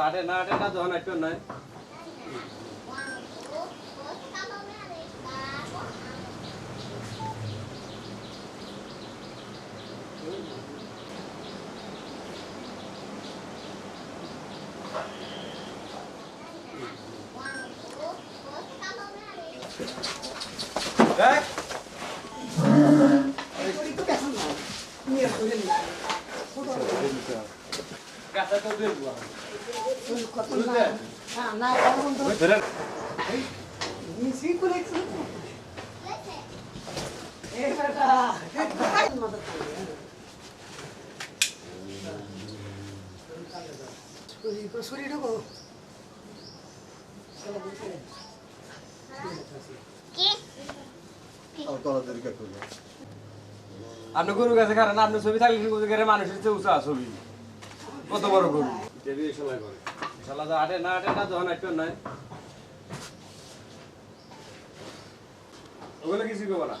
আটে না আটে না যখন একটু নয় দেখ কাছে তো দিয়ে বুয়া ধরে আপনি গরু গাছে খারান আপনি ছবি থাকলে গরু মানুষের চেয়ে উঁচা ছবি? কত বড় গরু? শালা যা আটে না আটে না যখন একটু নয় ওগুলো কিছু করব না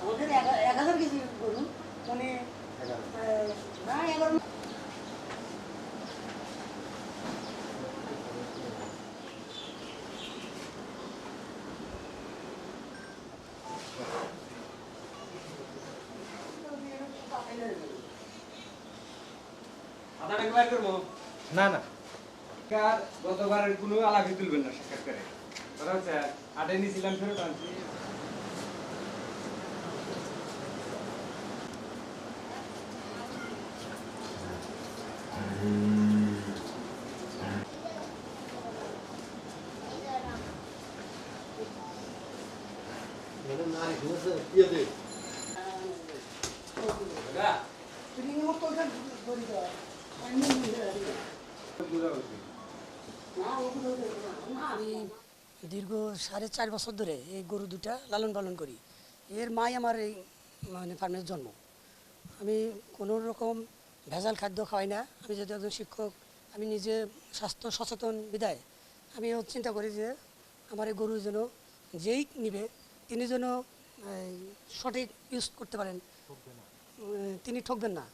আমাদের এক- হাজার কেজি গরু মানে না না। কার? গতবারের কোনো আলাপি তুলবেন না সাক্ষাৎ কথা হচ্ছে আটে নিয়েছিলাম ফেরত আনছি। দাদা, তুমি আমার দীর্ঘ সাড়ে চার বছর ধরে এই গরু দুটা লালন পালন করি। এর মাই আমার এই মানে ফার্মের জন্ম। আমি কোনো রকম ভেজাল খাদ্য খাওয়াই না। আমি যেহেতু একজন শিক্ষক, আমি নিজে স্বাস্থ্য সচেতন বিদায় আমি চিন্তা করি যে আমার এই গরু যেন যেই নিবে, তিনি যেন সঠিক ইউজ করতে পারেন। তিনি ঠকবেন না।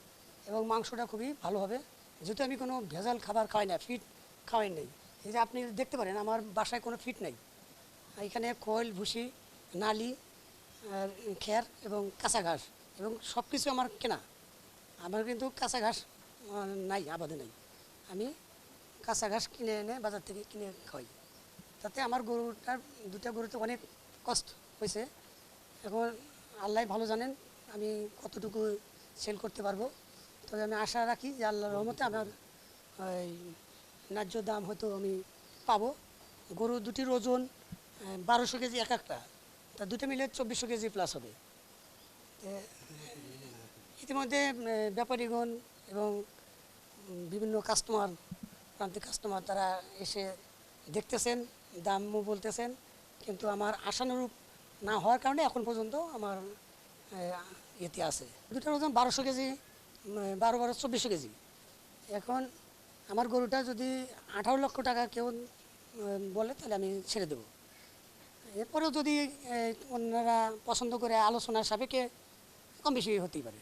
এবং মাংসটা খুবই ভালো হবে যেহেতু আমি কোনো ভেজাল খাবার খাওয়াই না ফিট খাওয়াই নেই। এই যে আপনি দেখতে পারেন, আমার বাসায় কোনো ফিট নেই। এখানে খোল, ভুসি, নালি খ্যার এবং কাঁচা ঘাস এবং সব কিছু আমার কেনা। আমার কিন্তু কাঁচা ঘাস নাই, আবাদে নাই। আমি কাঁচা ঘাস কিনে এনে বাজার থেকে কিনে খাই তাতে আমার গরুটার, দুটা গরুতে অনেক কষ্ট হয়েছে। এখন আল্লাহ ভালো জানেন, আমি কতটুকু সেল করতে পারব। তবে আমি আশা রাখি যে আল্লাহর রহমতে আমার ওই ন্যায্য দাম হয়তো আমি পাবো। গরু দুটির ওজন বারোশো কেজি এক একটা। তা দুটো মিলে চব্বিশশো কেজি প্লাস হবে। ইতিমধ্যে ব্যাপারীগণ এবং বিভিন্ন কাস্টমার প্রান্তিক কাস্টমার তারা এসে দেখতেছেন, দামও বলতেছেন। কিন্তু আমার আশানুরূপ না হওয়ার কারণে এখন পর্যন্ত আমার ইয়েতে আছে। দুটার ওজন বারোশো কেজি বারো বারো চব্বিশশো কেজি। এখন আমার গরুটা যদি আঠারো লক্ষ টাকা কেউ বলে, তাহলে আমি ছেড়ে দেবো। এরপরেও যদি অন্যরা পছন্দ করে আলোচনার সাপেক্ষে কম বেশি হতেই পারে।